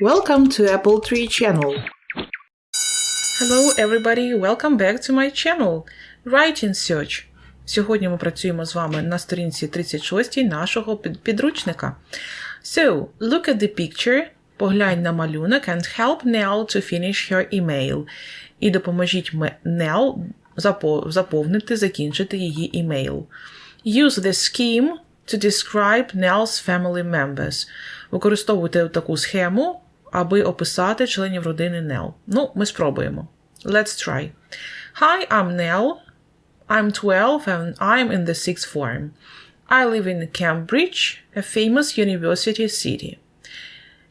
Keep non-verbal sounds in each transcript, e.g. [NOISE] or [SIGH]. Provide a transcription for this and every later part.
Welcome to Apple Tree channel. Hello everybody, welcome back to my channel Writing Search. Сьогодні ми працюємо з вами на сторінці 36 нашого підручника. So, look at the picture, поглянь на малюнок and help Nell to finish her email. І допоможіть Nell запо- заповнити, закінчити її email. Use the scheme to describe Nell's family members. Використовуйте таку схему, аби описати членів родини Nell. Ну, ми спробуємо. Let's try. Hi, I'm Nell. I'm 12 and I'm in the sixth form. I live in Cambridge, a famous university city.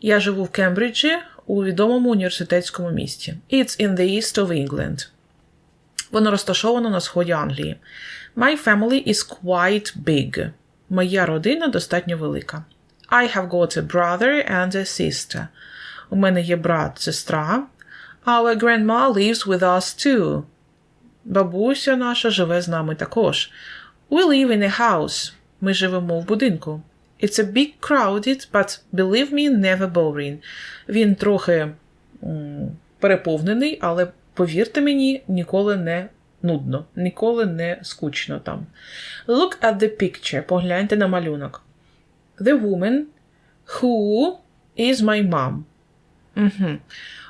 Я живу в Кембриджі у відомому університетському місті. It's in the east of England. Воно розташовано на сході Англії. My family is quite big. Моя родина достатньо велика. I have got a brother and a sister. У мене є брат, сестра. Our grandma lives with us too. Бабуся наша живе з нами також. We live in a house. Ми живемо в будинку. It's a big crowded, but believe me, never boring. Він трохи м, переповнений, але повірте мені, ніколи не нудно, ніколи не скучно там. Look at the picture. Погляньте на малюнок. The woman who is my mom. Угу.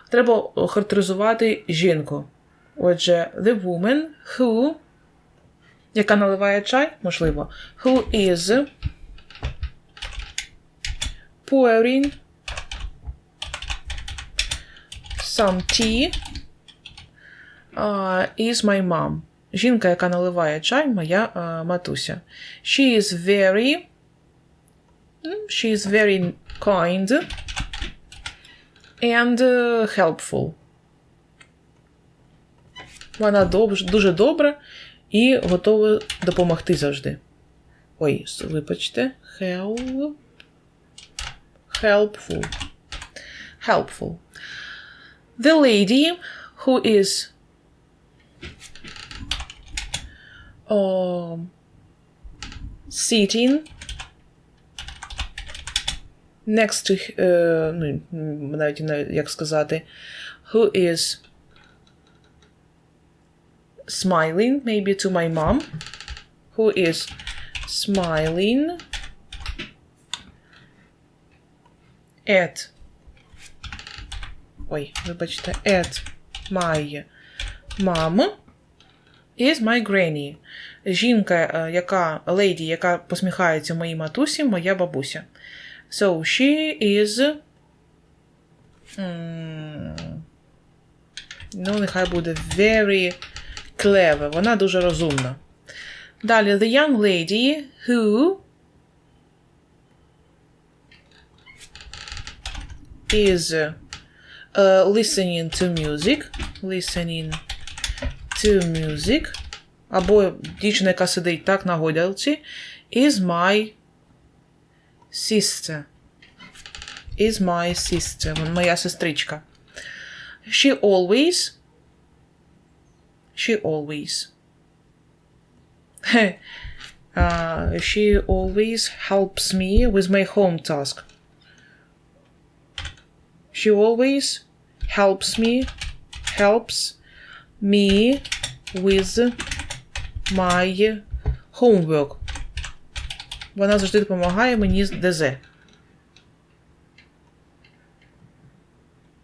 Треба охарактеризувати жінку. Отже, the woman who, яка наливає чай, можливо, who is pouring some tea uh, is my mom. Жінка, яка наливає чай, моя uh, матуся. She is very she is very kind and uh, helpful. Вона дуже добра і готова допомогти завжди. Ой, вибачте. Help. Helpful. Helpful. The lady who is um, sitting next to, е, ну, навіть як сказати, who is smiling, maybe to my mom, who is smiling at ой, вибачте, at my mom is my granny. Жінка, е, яка леді, яка посміхається моїй матусі, моя бабуся. So she is. Ну, нехай буде very clever. Вона дуже розумна. Далі, the young lady who is uh, listening to music. Listening to music. Або дівчина, яка сидить так на гойдалці, is my sister. Is my sister. Моя сестричка. She always. She always. [LAUGHS] uh, she always helps me with my home task. She always helps me helps me with my homework. Вона завжди допомагає мені з ДЗ.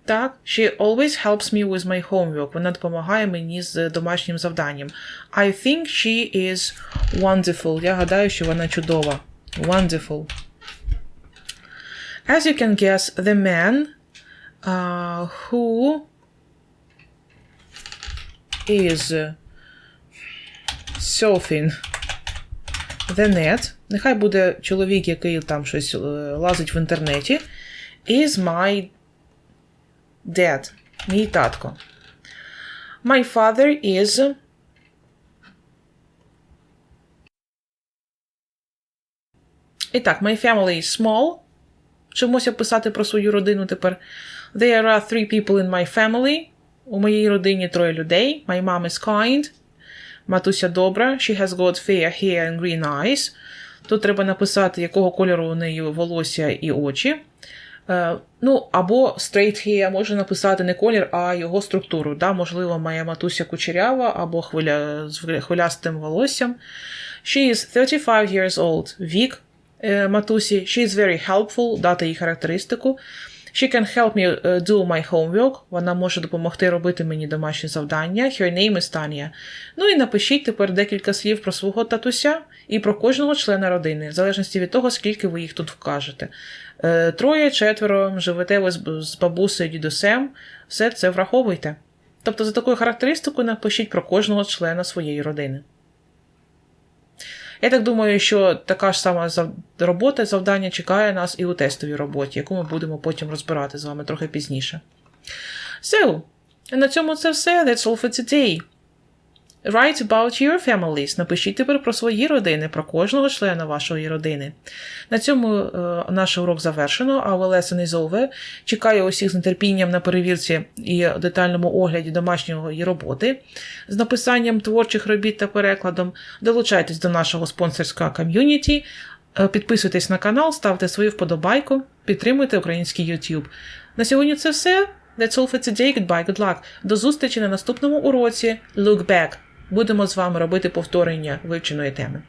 Так, she always helps me with my homework. Вона допомагає мені з домашнім завданням. I think she is wonderful. Я гадаю, що вона чудова. Wonderful. As you can guess, the man uh, who is surfing the net. Нехай буде чоловік, який там щось е, лазить в інтернеті. Is my dad. Мій татко. My father is. І так, my family is small. Чомусь описати про свою родину тепер. There are three people in my family. У моїй родині троє людей. My mom is kind. Матуся добра. She has got fair hair and green eyes. Тут треба написати, якого кольору у неї волосся і очі. Е, ну, або straight hair може написати не колір, а його структуру. Да? Можливо, моя матуся кучерява або хвиля, з хвилястим волоссям. She is 35 years old. Вік е, матусі. She is very helpful, дати їй характеристику. She can help me е, do my homework. Вона може допомогти робити мені домашні завдання. Her name is Tanya. Ну і напишіть тепер декілька слів про свого татуся і про кожного члена родини, в залежності від того, скільки ви їх тут вкажете. Е, Троє, четверо, живете ви з бабусею, дідусем, все це враховуйте. Тобто, за такою характеристикою напишіть про кожного члена своєї родини. Я так думаю, що така ж сама робота, завдання чекає нас і у тестовій роботі, яку ми будемо потім розбирати з вами трохи пізніше. So, на цьому це все. That's all for today. Write about your families. Напишіть тепер про свої родини, про кожного члена вашої родини. На цьому е, наш урок завершено, our lesson is over. Чекаю усіх з нетерпінням на перевірці і детальному огляді домашньої роботи з написанням творчих робіт та перекладом. Долучайтесь до нашого спонсорського ком'юніті. Е, Підписуйтесь на канал, ставте свою вподобайку, підтримуйте український YouTube. На сьогодні це все. That's all for today. Goodbye, good luck. До зустрічі на наступному уроці. Look back. Будемо з вами робити повторення вивченої теми.